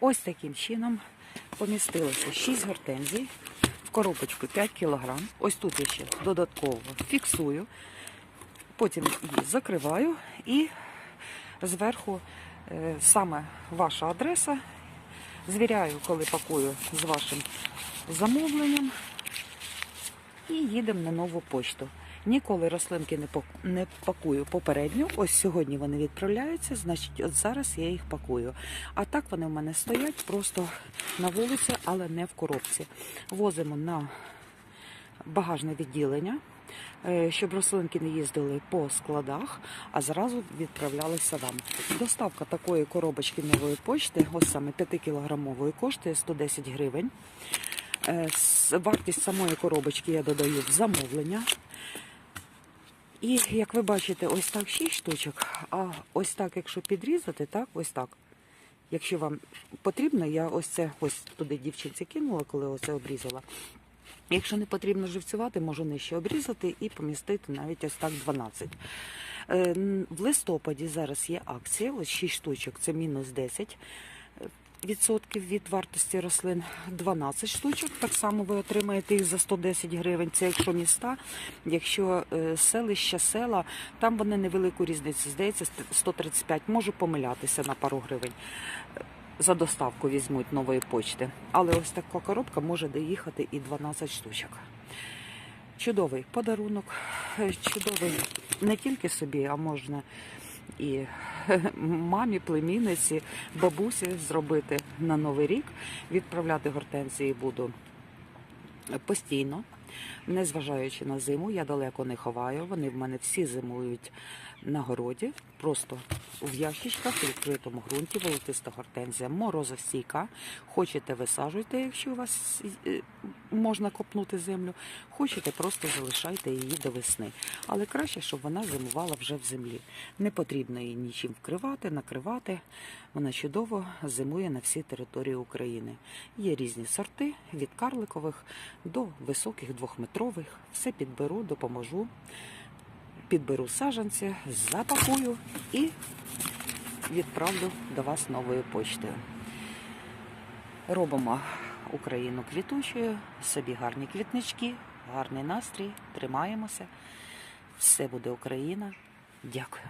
Ось таким чином помістилося 6 гортензій в коробочку 5 кг. Ось тут я ще додатково фіксую, потім її закриваю і зверху е, саме ваша адреса. Звіряю, коли пакую з вашим замовленням і їдемо на нову почту. Ніколи рослинки не пакую попередньо. Ось сьогодні вони відправляються, значить, от зараз я їх пакую. А так вони в мене стоять просто на вулиці, але не в коробці. Возимо на багажне відділення, е, щоб рослинки не їздили по складах, а зразу відправлялися вам. Доставка такої коробочки нової почти, ось саме 5-кілограмової, коштує 110 гривень. Е, Вартість самої коробочки я додаю в замовлення. І як ви бачите, ось так 6 штучок, а ось так, якщо підрізати, так, ось так. Якщо вам потрібно, я ось це ось туди дівчинці кинула, коли оце обрізала. Якщо не потрібно живцювати, можу нижче обрізати і помістити навіть ось так 12. Е, В листопаді зараз є акція, ось 6 штучок, це мінус 10 відсотків від вартості рослин 12 штучок. Так само ви отримаєте їх за 110 гривень. Це якщо міста, якщо е, селища, села, там вони невелику різницю. Здається, 135. Можу помилятися на пару гривень. За доставку візьмуть нової почти. Але ось така коробка може доїхати і 12 штучок. Чудовий подарунок, е, чудовий не тільки собі, а можна і мамі, племінниці, бабусі зробити на Новий рік. Відправляти гортензії буду постійно, незважаючи на зиму. Я далеко не ховаю. Вони в мене всі зимують на городі, просто в ящичках, в відкритому ґрунті, волотиста гортензія, морозостійка. Хочете висаджуйте, якщо у вас е, можна копнути землю. Хочете, просто залишайте її до весни. Але краще, щоб вона зимувала вже в землі. Не потрібно її нічим вкривати, накривати. Вона чудово зимує на всій території України. Є різні сорти від карликових до високих двохметрових. Все підберу, допоможу. Підберу саджанці, запакую і відправлю до вас новою почтою. Робимо Україну квітучою, собі гарні квітнички, гарний настрій, тримаємося. Все буде Україна. Дякую.